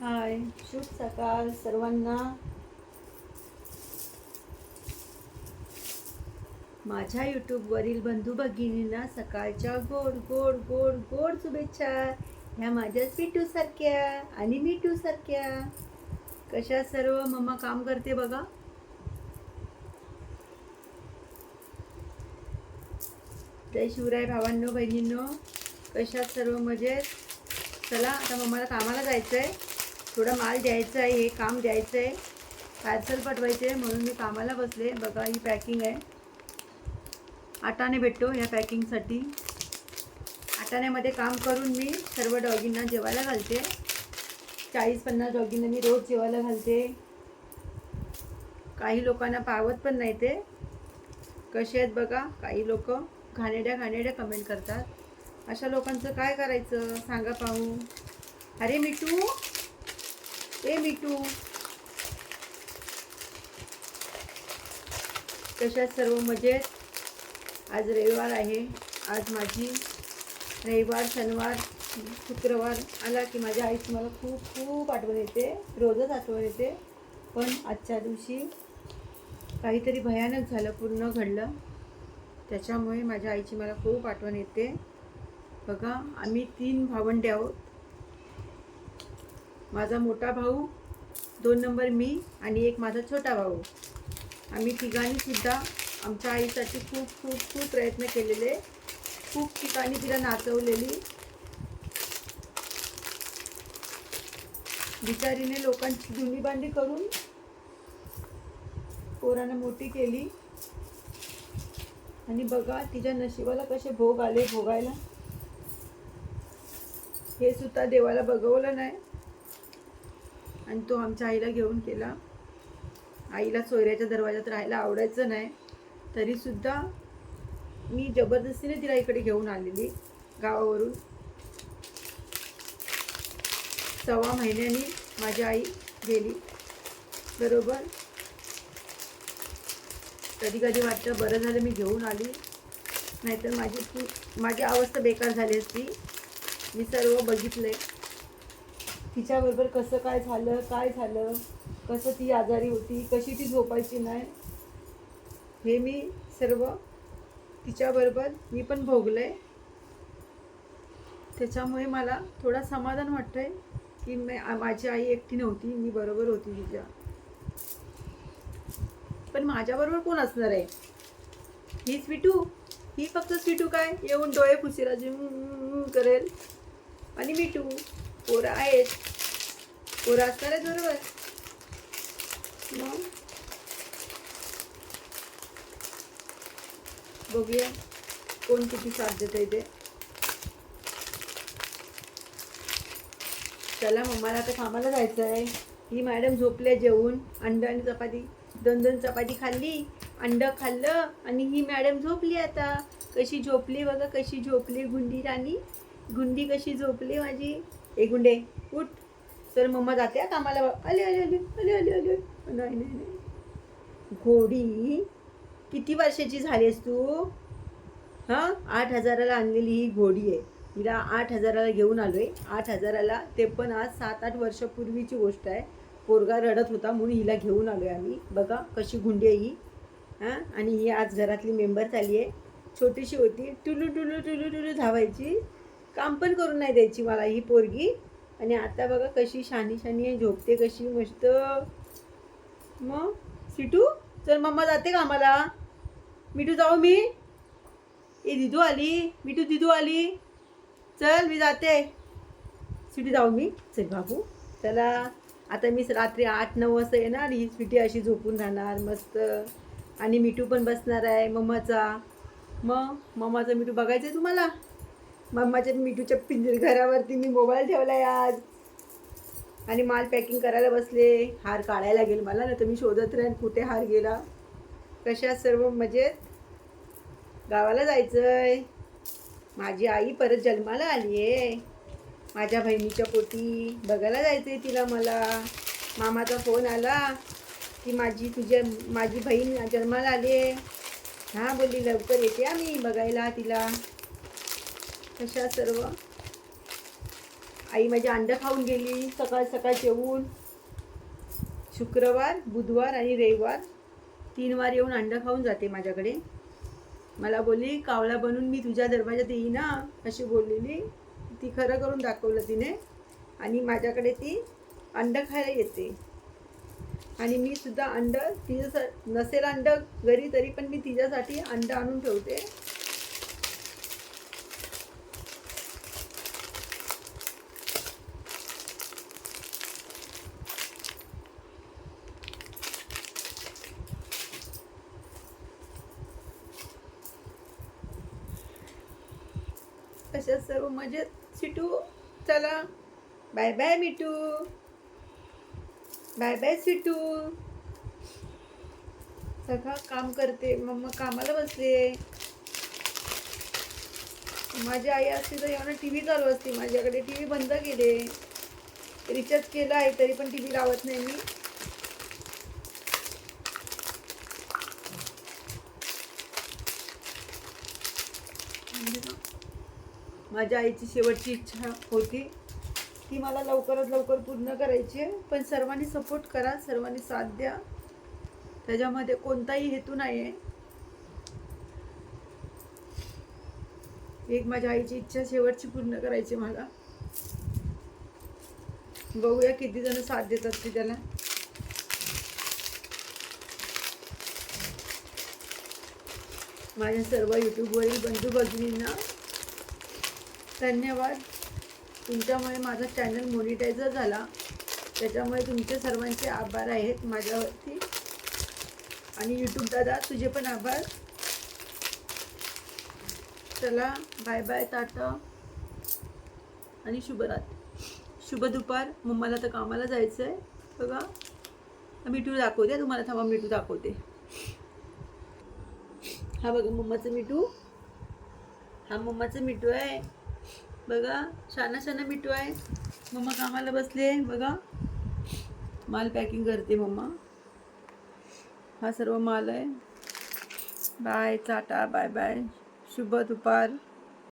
हाय. शुभ सकाळ सर्वांना. माझ्या यूट्यूबवरील बंधू भगिनींना सकाळच्या गोड गोड गोड गोड शुभेच्छा. ह्या माझ्या पिटू सारख्या आणि मिटू सारख्या. कशा सर्व मम्मा काम करते बघा. जय शिवराय भावांनो बहिणींनो. कशा सर्व मजेत? चला आता मम्माला कामाला जायचं आहे थोडा माल द्यायचा आहे हे काम द्यायचं आहे. पार्सल पाठवायचे आहे म्हणून मी कामाला बसले. बघा ही पॅकिंग आहे. आटाने भेटतो ह्या पॅकिंगसाठी आटाण्यामध्ये काम करून मी सर्व डॉगींना जेवायला घालते. चाळीस पन्नास डॉगींना मी रोज जेवायला घालते. काही लोकांना पावत पण नाही ते. कसे आहेत बघा काही लोक घाणेड्या घाणेड्या कमेंट करतात. अशा लोकांचं काय करायचं? सांगा पाहू. अरे मिठू! ए मिटू. कशा सर्व मजेत? आज रविवार आहे. आज माझी रविवार शनिवार शुक्रवार आला की माझ्या आईची मला खूप खूप आठवण येते. रोजच आठवण येते. पण आजच्या दिवशी काहीतरी भयानक झालं पूर्ण घडलं. त्याच्यामुळे माझ्या आईची मला खूप आठवण येते. बघा आम्ही तीन भावंडे आहोत. माझा मोठा भाऊ दोन नंबर मी आणि एक माझा छोटा भाऊ. आम्ही तिघांनी सुद्धा आमच्या आईसाठी खूप खूप खूप प्रयत्न केलेले. खूप ठिकाणी तिला नाचवलेली. बिचारीने लोकांची जुनी बांधी करून पोरानं मोठी केली. आणि बघा तिच्या नशिबाला कसे भोग आले भोगायला. हे सुद्धा देवाला बघवलं नाही. आणि तो आमच्या आईला घेऊन केला आईला सोयऱ्याच्या दरवाजात राहायला आवडायचं नाही. तरीसुद्धा मी जबरदस्तीने तिला इकडे घेऊन आलेली गावावरून. सव्वा महिन्यानी माझी आई गेली. बरोबर? कधी कधी वाटतं बरं झालं मी घेऊन आली. नाहीतर माझी माझी अवस्था बेकार झाली असती. मी सर्व बघितलं आहे तिच्याबरोबर कसं काय झालं काय झालं कसं ती आजारी होती कशी ती झोपायची नाही हे मी सर्व तिच्याबरोबर मी पण भोगलं आहे त्याच्यामुळे मला थोडा समाधान वाटतंय की मी माझी आई एकटी नव्हती मी बरोबर होती तिच्या पण माझ्याबरोबर कोण असणार आहे ही स्वीटू ही फक्त स्वीटू काय येऊन डोळे फुसिराजी करेल आणि मिठू पोरं आहेत. पोरं असणार आहेत बरोबर. मग? बघूया कोण किती साथ देत आहे ते चला मम्माला आता कामाला जायचं आहे. ही मॅडम झोपल्या जेवून. अंड आणि चपाती. दोन दोन चपाती खाल्ली अंड खाल्लं आणि ही मॅडम झोपली आता. कशी झोपली बघा कशी झोपली गुंडी राणी. गुंडी कशी झोपली माझी? ए गुंडे उठ. सर मम्मा जाते कामाला अले अले अले अले अले अले नाही नाही नाही. घोडी किती वर्षाची झालीस तू? हां? आठ हजाराला आणलेली ही घोडी आहे. हिला आठ हजाराला घेऊन आलो आहे आठ हजाराला ते पण आज सात आठ वर्षापूर्वीची गोष्ट आहे. पोरगा रडत होता म्हणून हिला घेऊन आलो आहे आम्ही. बघा कशी गुंडी आहे ही. हां? आणि ही आज घरातली मेंबर झाली आहे. छोटीशी होती. टुलू टुलू टुलू टुलू धावायची. काम पण करून नाही द्यायची मला ही पोरगी. आणि आता बघा कशी शानी शानी आहे झोपते कशी मस्त. मग सिटू चल मम्मा जाते का आम्हाला मिठू जाऊ मी. ए दिदू आली. मिठू दिदू आली. चल मी जाते. सिटी जाऊ मी. चल बाबू. चला. आता मी रात्री आठ नऊ वाजता येणार. ही स्वीटी अशी झोपून राहणार मस्त. आणि मिठू पण बसणार आहे मम्माचा. मग मम्माचा मिठू बघायचं आहे तुम्हाला? मम्माच्या मिठूच्या पिंजर घरावरती मी मोबाईल ठेवला आहे आज आणि माल पॅकिंग करायला बसले. हार काढायला गेल. मला ना तर मी शोधत राहीन कुठे हार गेला. कशा सर्व मजेत गावाला जायचंय. माझी आई परत जन्माला आली आहे. माझ्या बहिणीच्या पोटी बघायला जायचंय तिला मला. मामाचा फोन आला की माझी तुझ्या माझी बहीण जन्माला आली आहे. हां बोलली लवकर येते आम्ही बघायला तिला. अशा सर्व? आई माझी अंडं खाऊन गेली. सकाळ सकाळ जेवून. शुक्रवार बुधवार आणि रविवार तीन वार येऊन अंडं खाऊन जाते माझ्याकडे. मला बोलली कावळा बनून मी तुझ्या दरवाजात येईन ना? अशी बोललेली. ती खरं करून दाखवलं तिने. आणि माझ्याकडे ती अंडं खायला येते. आणि मी सुद्धा अंडं तिच्यासा नसेल अंडं घरी तरी पण मी तिच्यासाठी अंडं आणून ठेवते. अशा सर्व मजेत. सिटू चला. Bye bye Mitu. Bye bye Situ. सगळं काम करते. मम्मा कामाला बसले माझी आई असते तर एवढा टी व्ही चालू असते. माझ्याकडे टी व्ही बंद केले. रिचार्ज केला आहे तरी पण टी व्ही लावत नाही मी म्हणजे ना, माझ्या आईची शेवटची इच्छा होती. ती मला लवकरात लवकर पूर्ण करायची आहे. पण सर्वांनी सपोर्ट करा सर्वांनी साथ द्या. त्याच्यामध्ये कोणताही हेतू नाही आहे एक माझ्या आईची इच्छा शेवटची पूर्ण करायची मला. बघूया किती जण साथ देतात ते त्याला. माझ्या सर्व यूट्यूबवरील बंधू भगिनींना धन्यवाद. तुमच्यामुळे माझा चॅनल मोनिटायझर झाला. त्याच्यामुळे तुमचे सर्वांचे आभार आहेत माझ्यावरती. आणि यूट्यूब दादा तुझे पण आभार. चला बाय बाय टाटा. आणि शुभरात शुभ दुपार. मम्माला तर कामाला जायचं आहे बघा मिठू दाखवते. तुम्हाला थांबा मिठू दाखवते. हा बघा मम्माचं मिठू. हा मम्माचं मिठू आहे. बघा छान छान मिठू आहे. मम्मा कामाला बसले बघा. माल पॅकिंग करते मम्मा. हा सर्व माल आहे. बाय चाटा बाय बाय शुभ दुपार.